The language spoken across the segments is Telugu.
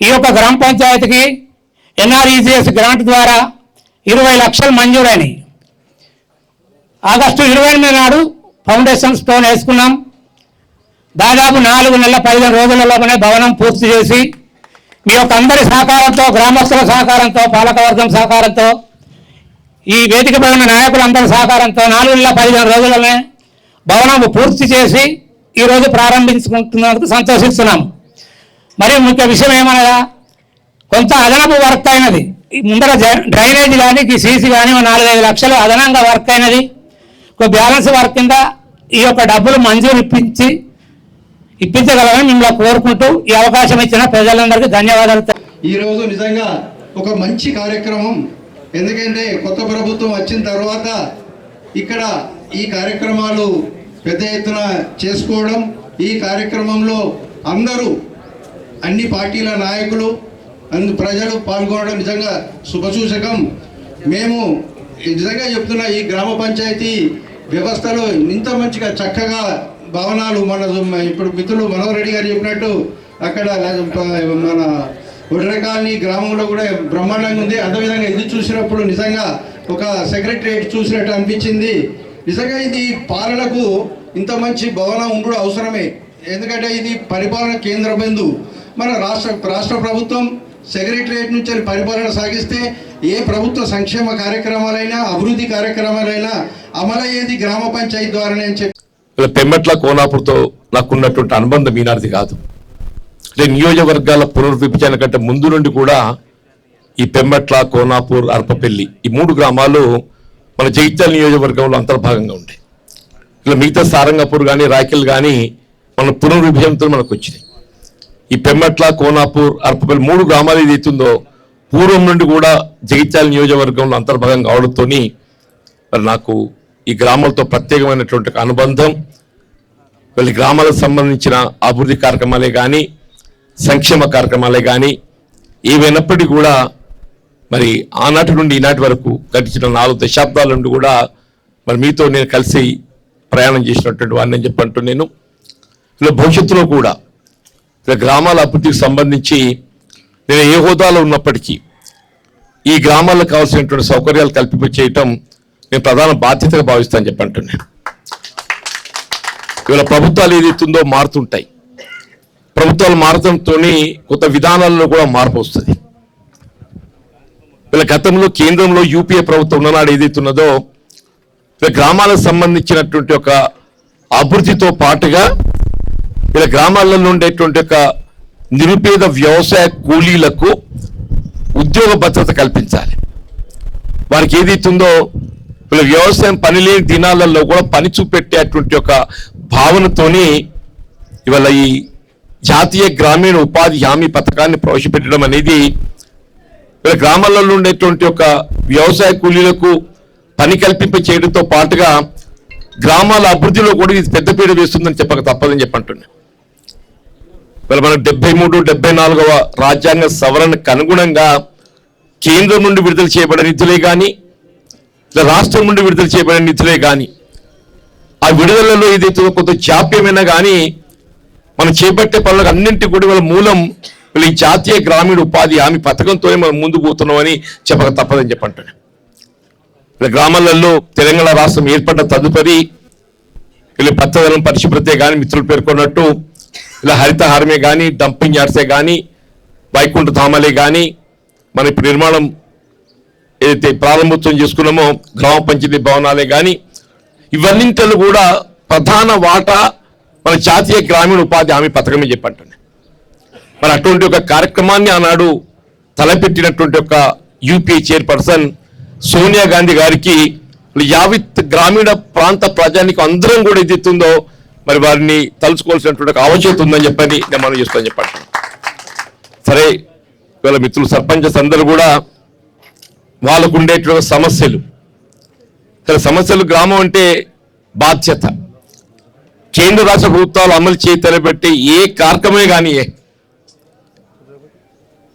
ఈ యొక్క గ్రామ పంచాయతీకి ఎన్ఆర్ఈజీఎస్ గ్రాంట్ ద్వారా ఇరవై లక్షలు మంజూరైనవి ఆగస్టు ఇరవై ఎనిమిది నాడు ఫౌండేషన్ స్టోన్ వేసుకున్నాం. దాదాపు నాలుగు నెలల పదిహేను రోజులలోనే భవనం పూర్తి చేసి మీ యొక్క అందరి సహకారంతో గ్రామస్తుల సహకారంతో పాలకవర్గం సహకారంతో ఈ వేదికపై ఉన్న నాయకులందరి సహకారంతో నాలుగు నెలల పదిహేను రోజులనే భవనం పూర్తి చేసి ఈరోజు ప్రారంభించుకుంటున్నందుకు సంతోషిస్తున్నాం. మరి ముఖ్య విషయం ఏమనగా కొంత అదనపు వర్క్ అయినది. ముందర డ్రైనేజ్ కానీ సీసీ కానీ నాలుగైదు లక్షలు అదనంగా వర్క్ అయినది. ఒక బ్యాలెన్స్ వర్క్ కింద ఈ యొక్క డబ్బులు మంజూరు ఇప్పించి ఇప్పించగలరని మిమ్మల్ని కోరుకుంటూ ఈ అవకాశం ఇచ్చిన ప్రజలందరికీ ధన్యవాదాలు. ఈరోజు నిజంగా ఒక మంచి కార్యక్రమం. ఎందుకంటే కొత్త ప్రభుత్వం వచ్చిన తర్వాత ఇక్కడ ఈ కార్యక్రమాలు పెద్ద ఎత్తున చేసుకోవడం ఈ కార్యక్రమంలో అందరూ అన్ని పార్టీల నాయకులు అందు ప్రజలు పాల్గొనడం నిజంగా శుభసూచకం. మేము నిజంగా చెప్తున్న ఈ గ్రామ పంచాయతీ వ్యవస్థలో ఇంత మంచిగా చక్కగా భవనాలు మన ఇప్పుడు మిత్రులు మనోహర్ రెడ్డి గారు చెప్పినట్టు అక్కడ మన ఒడ్ర గ్రామంలో కూడా బ్రహ్మాండంగా ఉంది. అదేవిధంగా ఇది చూసినప్పుడు నిజంగా ఒక సెక్రటరేట్ చూసినట్టు అనిపించింది. నిజంగా ఇది పాలనకు ఇంత మంచి భవనం ఉండడం అవసరమే. ఎందుకంటే ఇది పరిపాలన కేంద్ర బిందువు మన రాష్ట్ర రాష్ట్ర ప్రభుత్వం సెక్రటరియట్ నుంచి పరిపాలన సాగిస్తే ఏ ప్రభుత్వ సంక్షేమ కార్యక్రమాలైనా అభివృద్ధి కార్యక్రమాలైనా అమలయ్యేది గ్రామ పంచాయతీ ద్వారానే అని చెప్పి. ఇలా పెమ్మట్ల కోనాపూర్తో నాకున్నటువంటి అనుబంధం ఈనాటిది కాదు. అంటే నియోజకవర్గాల పునర్విభజన కంటే ముందు నుండి కూడా ఈ పెమ్మట్ల కోనాపూర్ అర్పపల్లి ఈ మూడు గ్రామాలు మన జగిత్యాల నియోజకవర్గంలో అంతర్భాగంగా ఉంటాయి. ఇలా మిగతా సారంగపూర్ కానీ రాయకల్ కానీ మన పునర్విభజనతో మనకు వచ్చినాయి. ఈ పెమ్మట్ల కోనాపూర్ అర్పపల్లి మూడు గ్రామాలు ఏదైతుందో పూర్వం నుండి కూడా జగిత్యాల నియోజకవర్గంలో అంతర్భాగం కావడంతో మరి నాకు ఈ గ్రామాలతో ప్రత్యేకమైనటువంటి అనుబంధం వీళ్ళ గ్రామాలకు సంబంధించిన అభివృద్ధి కార్యక్రమాలే కానీ సంక్షేమ కార్యక్రమాలే కానీ ఏవైనప్పటికీ కూడా మరి ఆనాటి నుండి ఈనాటి వరకు గడిచిన నాలుగు దశాబ్దాల నుండి కూడా మరి మీతో నేను కలిసి ప్రయాణం చేసినటువంటి వాడిని అని చెప్పంటూ నేను ఇలా భవిష్యత్తులో కూడా గ్రామాల అభివృద్ధికి సంబంధించి నేను ఏ హోదాలో ఉన్నప్పటికీ ఈ గ్రామాలకు కావాల్సినటువంటి సౌకర్యాలు కల్పింప చేయటం నేను ప్రధాన బాధ్యతగా భావిస్తాను చెప్పంటున్నాను ఇవాళ ప్రభుత్వాలు ఏదైతుందో మారుతుంటాయి. ప్రభుత్వాలు మారడంతో కొత్త విధానాల్లో కూడా మార్పు వస్తుంది. వీళ్ళ గతంలో కేంద్రంలో యూపీఏ ప్రభుత్వం ఉన్ననాడు ఏదైతున్నదో గ్రామాలకు సంబంధించినటువంటి ఒక అభివృద్ధితో పాటుగా ఇలా గ్రామాలలో ఉండేటువంటి ఒక నిరుపేద వ్యవసాయ కూలీలకు ఉద్యోగ భద్రత కల్పించాలి. వారికి ఏదైతుందో వీళ్ళ వ్యవసాయం పని లేని దినాలలో కూడా పని చూపెట్టేటువంటి ఒక భావనతోని ఇవాళ ఈ జాతీయ గ్రామీణ ఉపాధి హామీ పథకాన్ని ప్రవేశపెట్టడం అనేది వీళ్ళ గ్రామాలలో ఉండేటువంటి ఒక వ్యవసాయ కూలీలకు పని కల్పింప చేయడంతో పాటుగా గ్రామాల అభివృద్ధిలో కూడా ఇది పెద్దపీడ వేస్తుందని చెప్పక తప్పదని చెప్పంటున్నాను వీళ్ళ మన డెబ్బై మూడు డెబ్బై నాలుగవ రాజ్యాంగ సవరణకు అనుగుణంగా కేంద్రం నుండి విడుదల చేయబడిన నిధులే కానీ ఇలా రాష్ట్రం నుండి విడుదల చేయబడిన నిధులే కానీ ఆ విడుదలలో ఏదైతే కొంత జాప్యమైనా కానీ మనం చేపట్టే పనులకు అన్నింటి కూడా వాళ్ళ మూలం వీళ్ళ ఈ జాతీయ గ్రామీణ ఉపాధి హామీ పథకంతోనే మనం ముందుకు పోతున్నామని చెప్పక తప్పదని చెప్పంటాడు ఇలా గ్రామాలలో తెలంగాణ రాష్ట్రం ఏర్పడ్డ తదుపరి వీళ్ళు పచ్చదనం పరిశుభ్రతే కానీ మిత్రులు పేర్కొన్నట్టు ఇలా హరితహారమే కానీ డంపింగ్ యార్డ్సే కానీ వైకుంఠ ధామలే కానీ మన ఇప్పుడు నిర్మాణం ఏదైతే ప్రారంభోత్సవం చేసుకున్నామో గ్రామ పంచాయతీ భవనాలే కానీ ఇవన్నింటిలో కూడా ప్రధాన వాటా మన జాతీయ గ్రామీణ ఉపాధి హామీ పథకమే చెప్పంటాను మరి అటువంటి ఒక కార్యక్రమాన్ని ఆనాడు తలపెట్టినటువంటి ఒక యూపీఏ చైర్పర్సన్ సోనియా గాంధీ గారికి యావిత్ గ్రామీణ ప్రాంత ప్రజానికి అందరం కూడా ఎదుగుతుందో మరి వారిని తలుచుకోవాల్సినటువంటి ఆవశ్యకత ఉందని చెప్పని నేను మనం చేస్తాను చెప్పండి సరే ఇవాళ మిత్రులు సర్పంచ్ అందరూ కూడా వాళ్ళకు ఉండేటువంటి సమస్యలు. సరే సమస్యలు గ్రామం అంటే బాధ్యత. కేంద్ర రాష్ట్ర ప్రభుత్వాలు అమలు చేయి తలపెట్టి ఏ కార్యక్రమే కానీ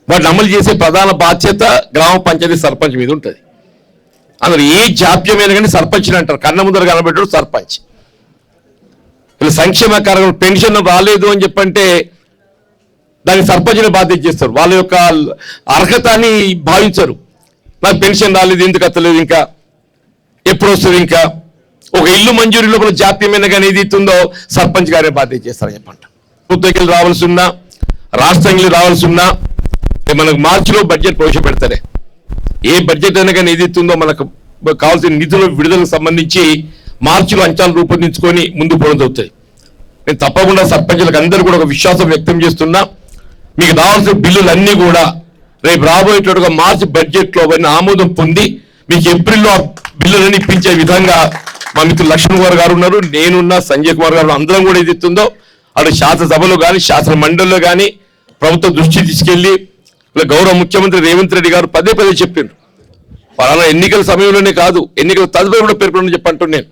వాటిని అమలు చేసే ప్రధాన బాధ్యత గ్రామ పంచాయతీ సర్పంచ్ మీద ఉంటుంది. అందులో ఏ జాప్యమైన కానీ సర్పంచ్ అంటారు. కన్న ముందర కనబెట్టాడు సర్పంచ్. వీళ్ళు సంక్షేమ కార్యక్రమం పెన్షన్ రాలేదు అని చెప్పంటే దాన్ని సర్పంచ్ని బాధ్యత చేస్తారు. వాళ్ళ యొక్క అర్హత అని భావించరు. నాకు పెన్షన్ రాలేదు ఎందుకు అత్తలేదు ఇంకా? ఎప్పుడు వస్తుంది ఇంకా? ఒక ఇల్లు మంజూరు లోపల జాప్యమైన కానీ ఏది ఇస్తుందో సర్పంచ్ గారే బాధ్యత చేస్తారు చెప్పంట. ప్రభుత్వకి రావాల్సి ఉన్నా రాష్ట్రంకి రావాల్సి ఉన్నా మనకు మార్చిలో బడ్జెట్ ప్రవేశపెడతారే. ఏ బడ్జెట్ అయినా కానీ ఏది ఇస్తుందో మనకు కావాల్సిన నిధుల విడుదలకు సంబంధించి మార్చిలో అంచనాలు రూపొందించుకొని ముందు పోవడం జరుగుతుంది. నేను తప్పకుండా సర్పంచులకు అందరూ కూడా ఒక విశ్వాసం వ్యక్తం చేస్తున్నా. మీకు రావాల్సిన బిల్లులన్నీ కూడా రేపు రాబోయేటట్టుగా మార్చి బడ్జెట్లో అవన్నీ ఆమోదం పొంది మీకు ఏప్రిల్లో ఆ బిల్లులన్నీ ఇప్పించే విధంగా మా మిత్రులు లక్ష్మణ్ కుమార్ గారు ఉన్నారు నేనున్నా సంజయ్ కుమార్ గారు అందరం కూడా ఏది ఇస్తుందో అటు శాసనసభలో కానీ శాసన మండలిలో కానీ ప్రభుత్వం దృష్టి తీసుకెళ్ళి ఇలా గౌరవ ముఖ్యమంత్రి రేవంత్ రెడ్డి గారు పదే పదే చెప్పిండ్రు పలానా ఎన్నికల సమయంలోనే కాదు ఎన్నికల తదుపరి కూడా పేర్కొనని చెప్పంటున్నాను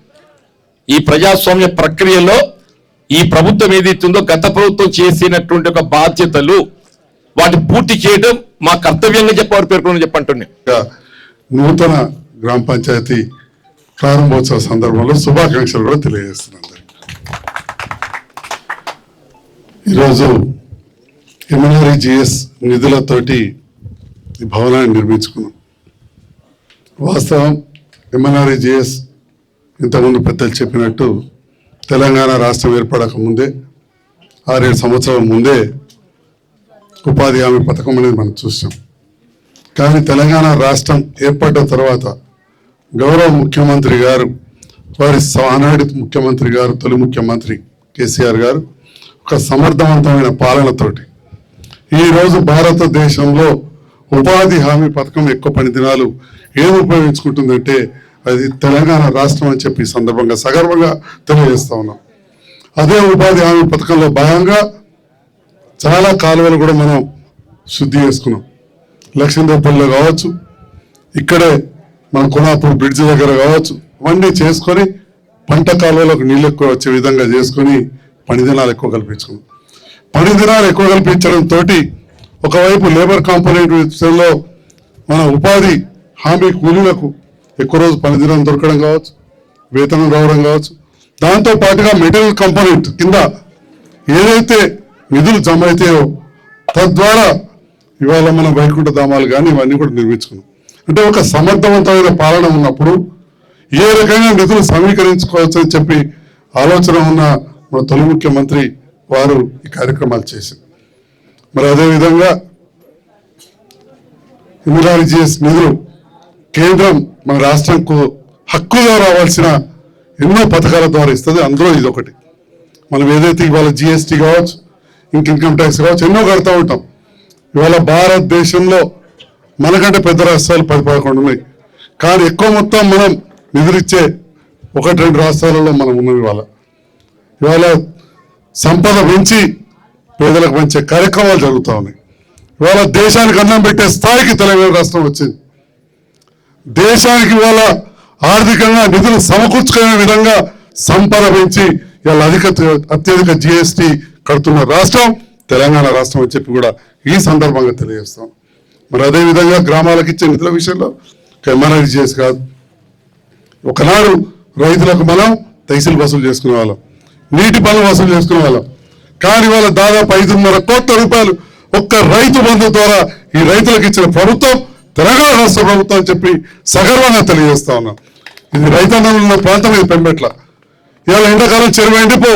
ఈ ప్రజాస్వామ్య ప్రక్రియలో ఈ ప్రభుత్వం ఏదైతుందో గత ప్రభుత్వం చేసినటువంటి ఒక బాధ్యతలు వాటి పూర్తి చేయడం మా కర్తవ్యంగా చెప్పారు పేర్కొనని చెప్పంటున్నాను నూతన గ్రామ పంచాయతీ ప్రారంభోత్సవ సందర్భంలో శుభాకాంక్షలు కూడా తెలియజేస్తున్నాను ఈరోజు ఎమ్మెల్యే జిఎస్ నిధులతోటి ఈ భవనాన్ని నిర్మించుకున్నాం. వాస్తవం ఎమ్మెల్యే జిఎస్ ఇంతకుముందు పెద్దలు చెప్పినట్టు తెలంగాణ రాష్ట్రం ఏర్పడక ముందే ఆరేడు సంవత్సరాల ముందే ఉపాధి హామీ పథకం అనేది మనం చూసాం. కానీ తెలంగాణ రాష్ట్రం ఏర్పడ్డ తర్వాత గౌరవ ముఖ్యమంత్రి గారు వారి ఆనాటి ముఖ్యమంత్రి గారు తొలి ముఖ్యమంత్రి కేసీఆర్ గారు ఒక సమర్థవంతమైన పాలనతోటి ఈరోజు భారతదేశంలో ఉపాధి హామీ పథకం ఎక్కువ పని దినాలు ఏమి ఉపయోగించుకుంటుందంటే అది తెలంగాణ రాష్ట్రం అని చెప్పి సందర్భంగా సగర్వంగా తెలియజేస్తా ఉన్నాం. అదే ఉపాధి హామీ పథకంలో భాగంగా చాలా కాలువలు కూడా మనం శుద్ధి చేసుకున్నాం. లక్ష్మీదేవపల్లిలో కావచ్చు ఇక్కడే మన కొనాపూర్ బ్రిడ్జ్ దగ్గర కావచ్చు అవన్నీ చేసుకొని పంట కాలువలకు నీళ్ళు ఎక్కువ వచ్చే విధంగా చేసుకొని పనిదినాలు ఎక్కువ కల్పించుకున్నాం. పనిదినాలు ఎక్కువ కల్పించడంతో ఒకవైపు లేబర్ కాంపోనెంట్ విషయంలో మన ఉపాధి హామీ కూలీలకు ఎక్కువ రోజు పని దినం దొరకడం కావచ్చు వేతనం రావడం కావచ్చు. దాంతో పాటుగా మెటీరియల్ కంపోనెంట్ కింద ఏదైతే నిధులు జమ అవుతాయో తద్వారా ఇవాళ మన వైకుంఠ ధామాలు కానీ ఇవన్నీ కూడా నిర్మించుకున్నాం. అంటే ఒక సమర్థవంతమైన పాలన ఉన్నప్పుడు ఏ రకంగా నిధులు సమీకరించుకోవచ్చు అని చెప్పి ఆలోచన ఉన్న మన తొలి ముఖ్యమంత్రి వారు ఈ కార్యక్రమాలు చేసింది మరి అదేవిధంగా జిఎస్ నిధులు కేంద్రం మన రాష్ట్రంకు హక్కుగా రావాల్సిన ఎన్నో పథకాల ద్వారా ఇస్తుంది. అందులో ఇది ఒకటి. మనం ఏదైతే ఇవాళ జిఎస్టీ కావచ్చు ఇంక ఇన్కమ్ ట్యాక్స్ కావచ్చు ఎన్నో కడతా ఉంటాం. ఇవాళ భారతదేశంలో మనకంటే పెద్ద రాష్ట్రాలు పది పదకొండు ఉన్నాయి. కానీ ఎక్కువ మొత్తం మనం నిధులిచ్చే ఒకటి రెండు రాష్ట్రాలలో మనం ఉన్నాం ఇవాళ. ఇవాళ సంపద పెంచి పేదలకు మంచి కార్యక్రమాలు జరుగుతూ ఉన్నాయి. ఇవాళ దేశానికి అన్నం పెట్టే స్థాయికి తెలంగాణ రాష్ట్రం వచ్చింది. దేశానికి ఇవాళ ఆర్థికంగా నిధులు సమకూర్చుకునే విధంగా సంపద పెంచి ఇవాళ అధిక అత్యధిక జిఎస్టి కడుతున్న రాష్ట్రం తెలంగాణ రాష్ట్రం అని చెప్పి కూడా ఈ సందర్భంగా తెలియజేస్తాం. మరి అదే విధంగా గ్రామాలకు ఇచ్చే నిధుల విషయంలో ఎంఆర్ఐ జిఎస్ కాదు. ఒకనాడు రైతులకు మనం తహసీల్ వసూలు చేసుకునే వాళ్ళం. నీటి పనులు వసూలు చేసుకునే వాళ్ళం. కానీ వాళ్ళ దాదాపు ఐదున్నర కోట్ల రూపాయలు ఒక్క రైతు బంధు ద్వారా ఈ రైతులకు ఇచ్చిన ప్రభుత్వం తెలంగాణ రాష్ట్ర ప్రభుత్వం అని చెప్పి సగర్వంగా తెలియజేస్తా ఉన్నాం. ఇది రైతన్నలు ఉన్న ప్రాంతం ఇది పెంబెట్ల. ఇవాళ ఎండాకాలం చెరువు ఎండిపో.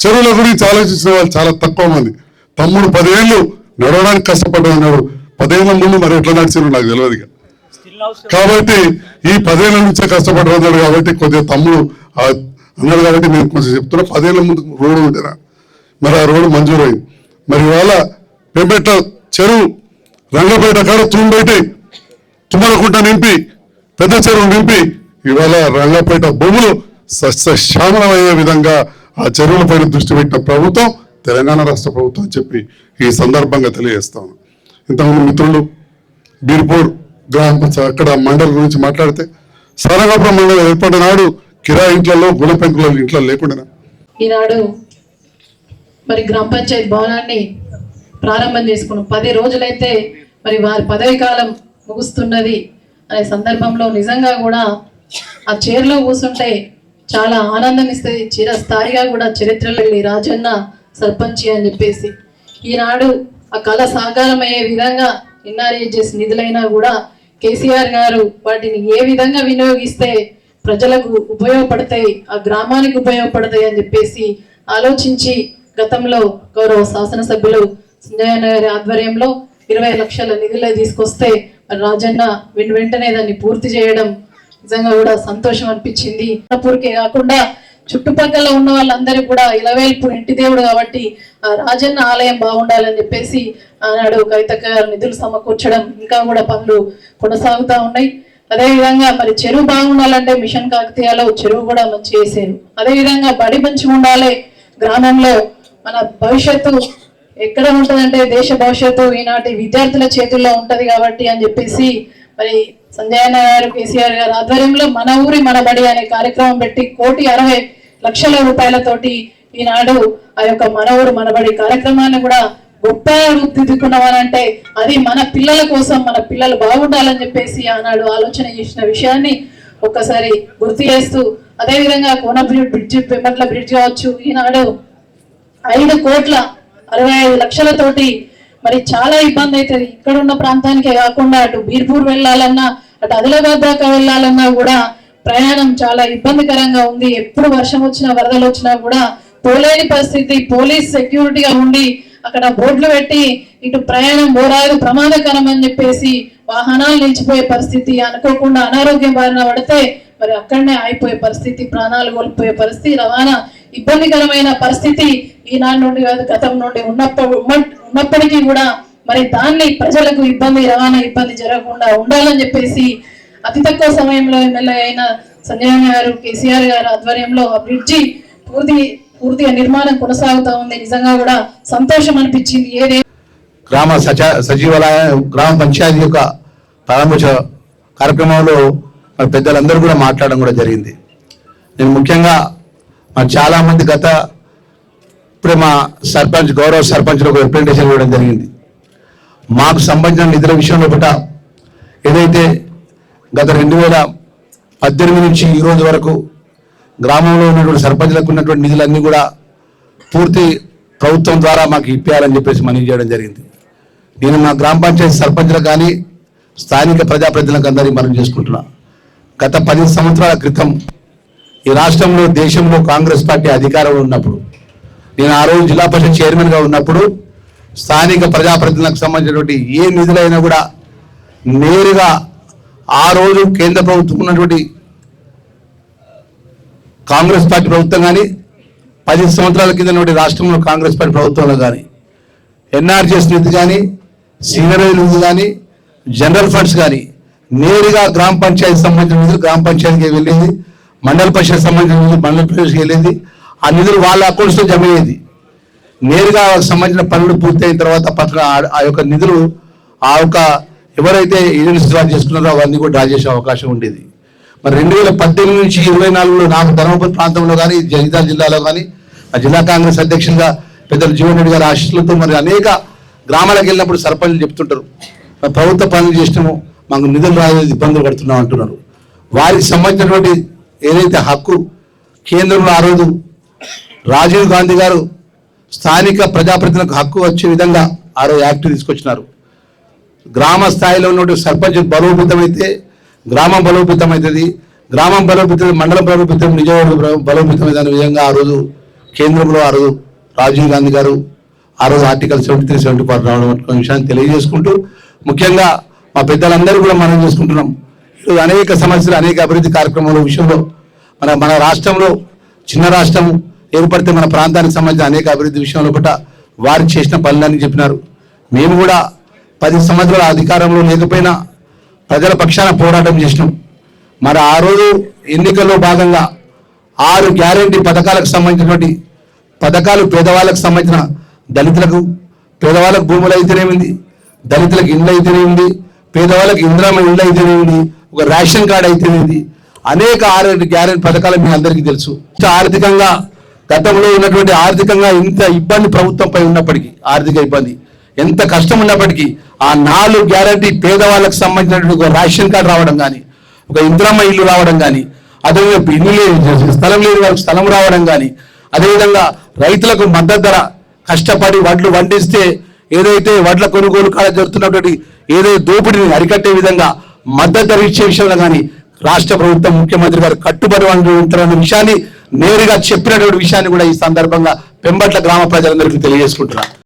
చెరువుల గురించి ఆలోచించిన వాళ్ళు చాలా తక్కువ మంది. తమ్ముడు పదేళ్ళు నడవడానికి కష్టపడ్డాడు పదేళ్ళ ముందు మరి ఎట్లా నడిచారు నాకు తెలియదు కాబట్టి ఈ పదేళ్ళ నుంచే కష్టపడ్డాడు కాబట్టి కొద్దిగా తమ్ముడు ఆ అన్నాడు కాబట్టి నేను కొంచెం చెప్తున్నా. పదేళ్ళ ముందు రోడ్డు ఉండేనా మరి ఆ రోడ్డు మంజూరైంది. మరి ఇవాళ పెంపెట్ట చెరువు రంగపేట కాడ తూంబెట్టి తుమ్మలకుంట నింపి పెద్ద చెరువు నింపి ఇవాళ రంగపేట భూములు సస్యశ్యామలమయ్యే విధంగా ఆ చెరువులపైన దృష్టి పెట్టిన ప్రభుత్వం తెలంగాణ రాష్ట్ర ప్రభుత్వం అని చెప్పి ఈ సందర్భంగా తెలియజేస్తాను ఇంతకుముందు మిత్రులు బీర్పూర్ గ్రామ అక్కడ మండలి గురించి మాట్లాడితే సరగాపురం మండలం ఏర్పడిన నాడు కిరా ఇంట్లలో గుణపెంకుల ఇంట్లో లేకుండా ఈనాడు మరి గ్రామ పంచాయతీ భవనాన్ని ప్రారంభం చేసుకున్నాం పది రోజులైతే మరి వారి పదవి కాలం ముగుస్తున్నది అనే సందర్భంలో నిజంగా కూడా ఆ చీరలో కూర్చుంటే చాలా ఆనందం ఇస్తుంది చిరస్థాయిగా కూడా చరిత్రలో రాజన్న సర్పంచి అని చెప్పేసి. ఈనాడు ఆ కళ సాకారమయ్యే విధంగా ఎన్ఆర్ఏజెస్ నిధులైనా కూడా కేసీఆర్ గారు వాటిని ఏ విధంగా వినియోగిస్తే ప్రజలకు ఉపయోగపడతాయి ఆ గ్రామానికి ఉపయోగపడతాయి అని చెప్పేసి ఆలోచించి గతంలో గౌరవ శాసనసభ్యులు సంజయన్న గారి ఆధ్వర్యంలో ఇరవై లక్షల నిధులు తీసుకొస్తే రాజన్న వెను వెంటనే దాన్ని పూర్తి చేయడం నిజంగా కూడా సంతోషం అనిపించింది. పూర్కే కాకుండా చుట్టుపక్కల ఉన్న వాళ్ళందరికీ కూడా ఇలవేల్పు ఇంటి దేవుడు కాబట్టి ఆ రాజన్న ఆలయం బాగుండాలని చెప్పేసి ఆనాడు కవితక్క గారు నిధులు సమకూర్చడం ఇంకా కూడా పనులు కొనసాగుతా ఉన్నాయి. అదే విధంగా మరి చెరువు బాగుండాలంటే మిషన్ కాకతీయలో చెరువు కూడా మంచి చేశారు. అదే విధంగా బడి మంచిగా ఉండాలి గ్రామంలో మన భవిష్యత్తు ఎక్కడ ఉంటుందంటే దేశ భవిష్యత్తు ఈనాటి విద్యార్థుల చేతుల్లో ఉంటది కాబట్టి అని చెప్పేసి మరి సంజయ్ అన్న గారు కేసీఆర్ గారు ఆధ్వర్యంలో మన ఊరి మన బడి అనే కార్యక్రమం పెట్టి కోటి అరవై లక్షల రూపాయలతోటి ఈనాడు ఆ యొక్క మన ఊరు మనబడి కార్యక్రమాన్ని కూడా గొప్ప రూపుదిద్దుకున్నామనంటే అది మన పిల్లల కోసం మన పిల్లలు బాగుండాలని చెప్పేసి ఆనాడు ఆలోచన చేసిన విషయాన్ని ఒక్కసారి గుర్తు చేస్తూ అదేవిధంగా కోన బ్రిడ్జ్ పెమ్మట్ల బ్రిడ్జ్ కావచ్చు ఈనాడు ఐదు కోట్ల అరవై ఐదు లక్షలతోటి మరి చాలా ఇబ్బంది అవుతుంది. ఇక్కడ ఉన్న ప్రాంతానికే కాకుండా అటు బీర్పూర్ వెళ్ళాలన్నా అటు ఆదిలాబాద్ దాకా వెళ్ళాలన్నా కూడా ప్రయాణం చాలా ఇబ్బందికరంగా ఉంది. ఎప్పుడు వర్షం వచ్చినా వరదలు వచ్చినా కూడా పోలేని పరిస్థితి. పోలీస్ సెక్యూరిటీగా ఉండి అక్కడ బోర్డులు పెట్టి ఇటు ప్రయాణం బోరాదు ప్రమాదకరం అని చెప్పేసి వాహనాలు నిలిచిపోయే పరిస్థితి అనుకోకుండా అనారోగ్యం బారిన పడితే మరి అక్కడనే ఆగిపోయే పరిస్థితి ప్రాణాలు కోల్పోయే పరిస్థితి రవాణా ఇబ్బందికరమైన పరిస్థితి ఈనాడు నుండి కాదు గతం నుండి ఉన్నప్పుడు ఉన్నప్పటికీ కూడా మరి దాన్ని ప్రజలకు ఇబ్బంది రవాణా ఇబ్బంది జరగకుండా ఉండాలని చెప్పేసి అతి తక్కువ సమయంలో ఎమ్మెల్యే అయిన సంజయ్ గారు కేసీఆర్ గారు ఆధ్వర్యంలో ఆ బ్రిడ్జి పూర్తి పూర్తిగా నిర్మాణం కొనసాగుతూ ఉంది. నిజంగా కూడా సంతోషం అనిపించింది. ఏదే గ్రామ సచ సచివాలయ గ్రామ పంచాయతీ యొక్క ప్రారంభోత్సవ కార్యక్రమంలో మరి పెద్దలందరూ కూడా మాట్లాడడం కూడా జరిగింది. నేను ముఖ్యంగా మరి చాలామంది గత ఇప్పుడే మా సర్పంచ్ గౌరవ సర్పంచ్లకు రిప్రజెంటేషన్ ఇవ్వడం జరిగింది. మాకు సంబంధించిన నిధుల విషయంలో ఒకట ఏదైతే గత రెండు వేల పద్దెనిమిది నుంచి ఈ రోజు వరకు గ్రామంలో ఉన్నటువంటి సర్పంచ్లకు ఉన్నటువంటి నిధులన్నీ కూడా పూర్తి ప్రభుత్వం ద్వారా మాకు ఇప్పించాలని చెప్పేసి మనీ చేయడం జరిగింది. నేను మా గ్రామ పంచాయతీ సర్పంచ్లకు కానీ స్థానిక ప్రజాప్రతినిధులకు అందరికీ మనం చేసుకుంటున్నా. గత పది సంవత్సరాల క్రితం ఈ రాష్ట్రంలో దేశంలో కాంగ్రెస్ పార్టీ అధికారంలో ఉన్నప్పుడు నేను ఆ రోజు జిల్లా పరిషత్ చైర్మన్గా ఉన్నప్పుడు స్థానిక ప్రజాప్రతినిధులకు సంబంధించినటువంటి ఏ నిధులైనా కూడా నేరుగా ఆ రోజు కేంద్ర ప్రభుత్వం ఉన్నటువంటి కాంగ్రెస్ పార్టీ ప్రభుత్వం కానీ పది సంవత్సరాల కింద రాష్ట్రంలో కాంగ్రెస్ పార్టీ ప్రభుత్వంలో కానీ ఎన్ఆర్జీఎస్ నిధి కానీ సీనియర్ నిధి కానీ జనరల్ ఫండ్స్ కానీ నేరుగా గ్రామ పంచాయతీ సంబంధించిన నిధులు గ్రామ పంచాయతీకి వెళ్ళేది. మండల పరిషత్ సంబంధించిన మండల పరిషత్కి వెళ్ళేది. ఆ నిధులు వాళ్ళ అకౌంట్స్లో జమ అయ్యేది. నేరుగా వాళ్ళకి సంబంధించిన పనులు పూర్తయిన తర్వాత పట్ల ఆ- యొక్క నిధులు ఆ యొక్క ఎవరైతే ఏజెన్సీ డ్రా చేసుకున్నారో అవన్నీ కూడా డ్రా చేసే అవకాశం ఉండేది. మరి రెండు వేల పద్దెనిమిది నుంచి ఇరవై నాలుగులో నాకు ధర్మపురి ప్రాంతంలో కానీ జగిత్యాల జిల్లాలో కానీ ఆ జిల్లా కాంగ్రెస్ అధ్యక్షులుగా పెద్దలు జీవన్ రెడ్డి గారి ఆశీస్సులతో మరి అనేక గ్రామాలకు వెళ్ళినప్పుడు సర్పంచ్లు చెప్తుంటారు. ప్రభుత్వ పనులు చేసినాము మాకు నిధులు రాలేదు ఇబ్బందులు పడుతున్నాం అంటున్నారు. వారికి సంబంధించినటువంటి ఏదైతే హక్కు కేంద్రంలో ఆ రోజు రాజీవ్ గాంధీ గారు స్థానిక ప్రజాప్రతినిధులకు హక్కు వచ్చే విధంగా ఆ రోజు యాక్ట్ తీసుకొచ్చినారు. గ్రామ స్థాయిలో ఉన్నటువంటి సర్పంచ్ బలోపేతమైతే గ్రామం బలోపేతమవుతుంది గ్రామం బలోపేతం మండలం బలోపేతం నిజవాడ బలోపేతమైతే అనే విధంగా ఆ రోజు కేంద్రంలో ఆ రోజు రాజీవ్ గాంధీ గారు ఆ రోజు article seventy three seventy four రావడం విషయాన్ని తెలియజేసుకుంటూ ముఖ్యంగా మా పెద్దలందరూ కూడా మనం చేసుకుంటున్నాం. అనేక సమస్యలు అనేక అభివృద్ధి కార్యక్రమాల విషయంలో మన మన రాష్ట్రంలో చిన్న రాష్ట్రం ఏర్పడితే మన ప్రాంతానికి సంబంధించిన అనేక అభివృద్ధి విషయంలో కూడా వారు చేసిన పనులని చెప్పినారు. మేము కూడా పది సంవత్సరాల అధికారంలో లేకపోయినా ప్రజల పక్షాన పోరాటం చేసినాం. మరి ఆ రోజు ఎన్నికల్లో భాగంగా ఆరు గ్యారంటీ పథకాలకు సంబంధించినటువంటి పథకాలు పేదవాళ్ళకు సంబంధించిన దళితులకు పేదవాళ్ళకు భూములు అయితేనేమింది దళితులకు ఇండ్లు అయితేనేమింది పేదవాళ్ళకి ఇంద్రామ ఇండ్లు అయితేనేమింది ఒక రేషన్ కార్డు అయితేనేది అనేక ఆరోగ్య గ్యారెంటీ పథకాలు మీ అందరికీ తెలుసు. ఆర్థికంగా గతంలో ఉన్నటువంటి ఆర్థికంగా ఇంత ఇబ్బంది ప్రభుత్వంపై ఉన్నప్పటికీ ఆర్థిక ఇబ్బంది ఎంత కష్టం ఉన్నప్పటికీ ఆ నాలుగు గ్యారంటీ పేదవాళ్ళకు సంబంధించినటువంటి ఒక రేషన్ కార్డు రావడం కానీ ఒక ఇంద్రమ్మ ఇల్లు రావడం కానీ అదేవిధంగా ఇల్లు లేని స్థలం లేని వారికి స్థలం రావడం కానీ అదేవిధంగా రైతులకు మద్దతు ధర కష్టపడి వడ్లు వండిస్తే ఏదైతే వడ్ల కొనుగోలు కాడ జరుగుతున్నటువంటి ఏదైతే దోపిడీని అరికట్టే విధంగా మద్దతు ఇచ్చే విషయంలో కానీ రాష్ట్ర ప్రభుత్వం ముఖ్యమంత్రి గారు కట్టుబడి ఉంటారన్న విషయాన్ని నేరుగా చెప్పినటువంటి విషయాన్ని కూడా ఈ సందర్భంగా పెంబట్ల గ్రామ ప్రజలందరికీ తెలియజేసుకుంటున్నారు